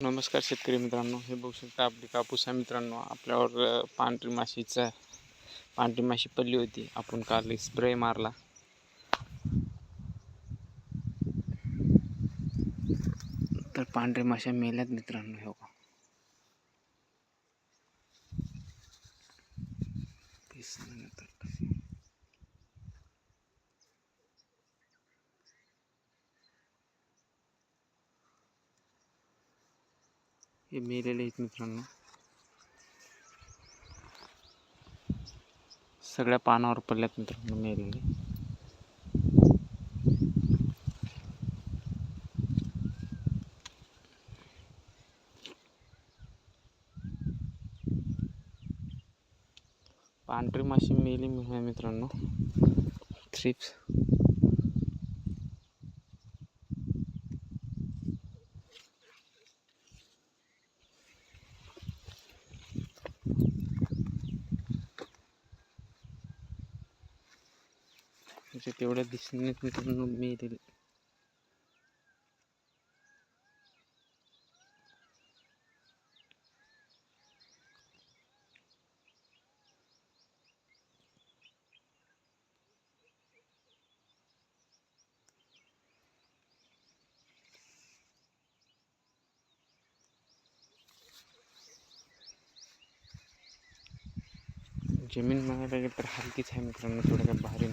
नमस्कार शेतकरी मित्रांनो हे बघू शकता आपली कापूस आहे मित्रांनो. आपल्यावर पांढरी माशीचा पांढरी माशी पडली होती. आपण काल स्प्रे मारला. तर पांढरी माश्या मेल्यात मित्रांनो हो का हे मेलेले आहेत मित्रांनो. सगळ्या पानावर पडल्यात मित्रांनो मेलेले. पांढरी माशी मेली मी- मित्रांनो. थ्रिप्स म्हणजे तेवढ्या दिशेने मित्रांनो मेलेले जमीन म्हणायला गेलं तर हलकीच आहे मित्रांनो थोडं काय भारी